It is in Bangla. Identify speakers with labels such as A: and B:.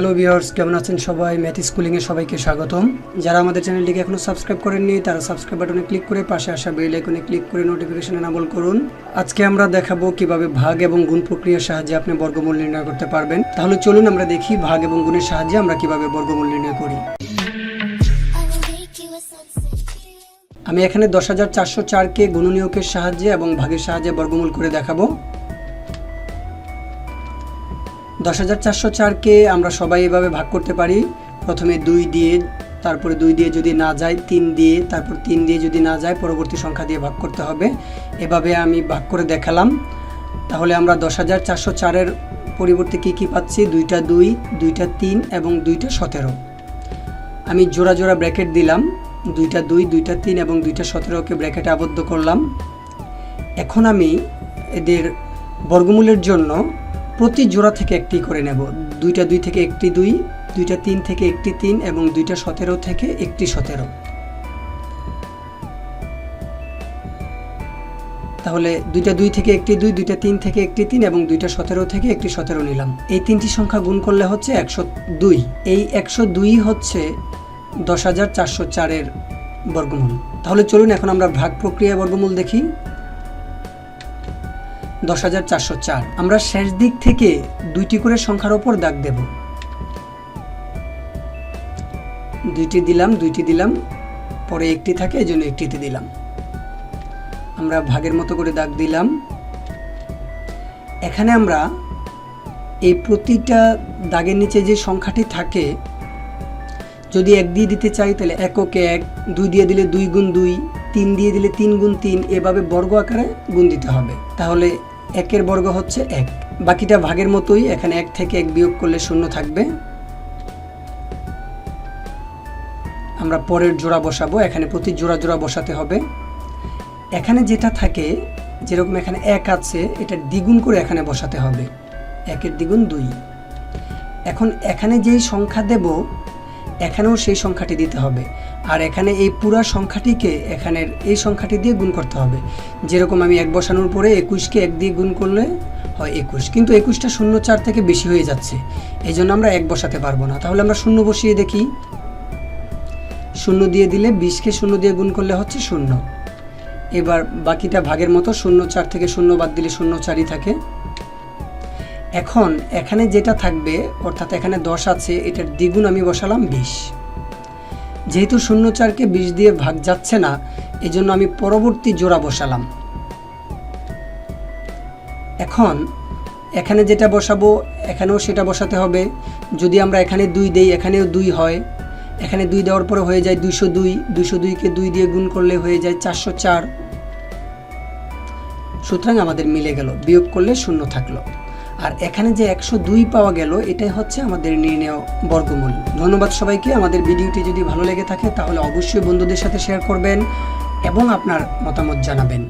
A: হ্যালো ভিউয়ার্স কেমন আছেন সবাই? ম্যাথ স্কুলিংয়ে সবাইকে স্বাগতম। যারা আমাদের চ্যানেলটিকে এখনও সাবস্ক্রাইব করেননি, তারা সাবস্ক্রাইব বাটনে ক্লিক করে পাশে আসা বেল আইকনে ক্লিক করে নোটিফিকেশন এনাবল করুন। আজকে আমরা দেখাবো কীভাবে ভাগ এবং গুণ প্রক্রিয়ার সাহায্যে আপনি বর্গমূল নির্ণয় করতে পারবেন। তাহলে চলুন আমরা দেখি ভাগ এবং গুণের সাহায্যে আমরা কীভাবে বর্গমূল নির্ণয় করি. আমি এখানে দশ হাজার চারশো চারকে গুণনীয়কের সাহায্যে এবং ভাগের সাহায্যে বর্গমূল করে দেখাবো। দশ হাজার চারশো চারকে আমরা সবাই এভাবে ভাগ করতে পারি। প্রথমে দুই দিয়ে, তারপরে দুই দিয়ে যদি না যায়, তিন দিয়ে, তারপর তিন দিয়ে যদি না যায়, পরবর্তী সংখ্যা দিয়ে ভাগ করতে হবে। এভাবে আমি ভাগ করে দেখালাম। তাহলে আমরা দশ হাজার চারশো চারের পরিবর্তে কী কী পাচ্ছি? দুইটা দুই, দুইটা তিন এবং দুইটা সতেরো। আমি জোড়া জোড়া ব্র্যাকেট দিলাম। দুইটা দুই, দুইটা তিন এবং দুইটা সতেরোকে ব্র্যাকেটে আবদ্ধ করলাম। এখন আমি এদের বর্গমূলের জন্য প্রতি জোড়া থেকে একটি করে নেব। দুইটা দুই থেকে একটি দুই, দুইটা তিন থেকে একটি তিন এবং দুইটা সতেরো থেকে একটি সতেরো। তাহলে দুইটা দুই থেকে একটি দুই, দুইটা তিন থেকে একটি তিন এবং দুইটা সতেরো থেকে একটি সতেরো নিলাম। এই তিনটি সংখ্যা গুণ করলে হচ্ছে একশো দুই। এই একশো দুই হচ্ছে দশ হাজার চারশো চারের বর্গমূল। তাহলে চলুন এখন আমরা ভাগ প্রক্রিয়া বর্গমূল দেখি। দশ হাজার চারশো চার। আমরা শেষ দিক থেকে দুইটি করে সংখ্যার ওপর দাগ দেব। দুইটি দিলাম দুইটি দিলাম, পরে একটি থাকে এই জন্য একটিতে দিলাম। আমরা ভাগের মতো করে দাগ দিলাম। এখানে আমরা এই প্রতিটা দাগের নিচে যে সংখ্যাটি থাকে, যদি এক দিয়ে দিতে চাই, তাহলে এককে এক, দুই দিয়ে দিলে দুই গুণ দুই তিন দিয়ে দিলে তিন গুণ তিন, এভাবে বর্গ আকারে গুণ দিতে হবে। তাহলে একের বর্গ হচ্ছে এক। বাকিটা ভাগের মতোই, এখানে এক থেকে এক বিয়োগ করলে শূন্য থাকবে। আমরা পরের জোড়া বসাবো, এখানে প্রতি জোড়া জোড়া বসাতে হবে। এখানে যেটা থাকে, যেরকম এখানে এক আছে, এটা দ্বিগুণ করে এখানে বসাতে হবে। একের দ্বিগুণ দুই। এখন এখানে যেই সংখ্যা দেব এখানেও সেই সংখ্যাটি দিতে হবে। আর এখানে এই পুরা সংখ্যাটিকে এখানের এই সংখ্যাটি দিয়ে গুণ করতে হবে। যেরকম আমি এক বসানোর পরে একুশকে এক দিয়ে গুণ করলে হয় একুশ। কিন্তু একুশটা শূন্য চার থেকে বেশি হয়ে যাচ্ছে। এই জন্য আমরা এক বসাতে পারব না। তাহলে আমরা শূন্য বসিয়ে দেখি। শূন্য দিয়ে দিলে বিশকে শূন্য দিয়ে গুণ করলে হচ্ছে শূন্য। এবার বাকিটা ভাগের মতো শূন্য চার থেকে শূন্য বাদ দিলে শূন্য চারই থাকে। এখন এখানে যেটা থাকবে, অর্থাৎ এখানে দশ আছে, এটার দ্বিগুণ আমি বসালাম বিশ। যেহেতু শূন্য চারকে বিশ দিয়ে ভাগ যাচ্ছে না এই জন্য আমি পরবর্তী জোড়া বসালাম। এখন এখানে যেটা বসাবো, এখানেও সেটা বসাতে হবে। যদি আমরা এখানে দুই দেই, এখানেও দুই হয়। এখানে দুই দেওয়ার পরে হয়ে যায় দুইশো দুই। দুইশো দুইকে দুই দিয়ে গুণ করলে হয়ে যায় চারশো চার। সুতরাং আমাদের মিলে গেল, বিয়োগ করলে শূন্য থাকল। আর এখানে যে একশো দুই পাওয়া গেল, এটাই হচ্ছে আমাদের নির্ণয় বর্গমূল। ধন্যবাদ সবাইকে। আমাদের ভিডিওটি যদি ভালো লেগে থাকে, তাহলে অবশ্যই বন্ধুদের সাথে শেয়ার করবেন এবং আপনার মতামত জানাবেন।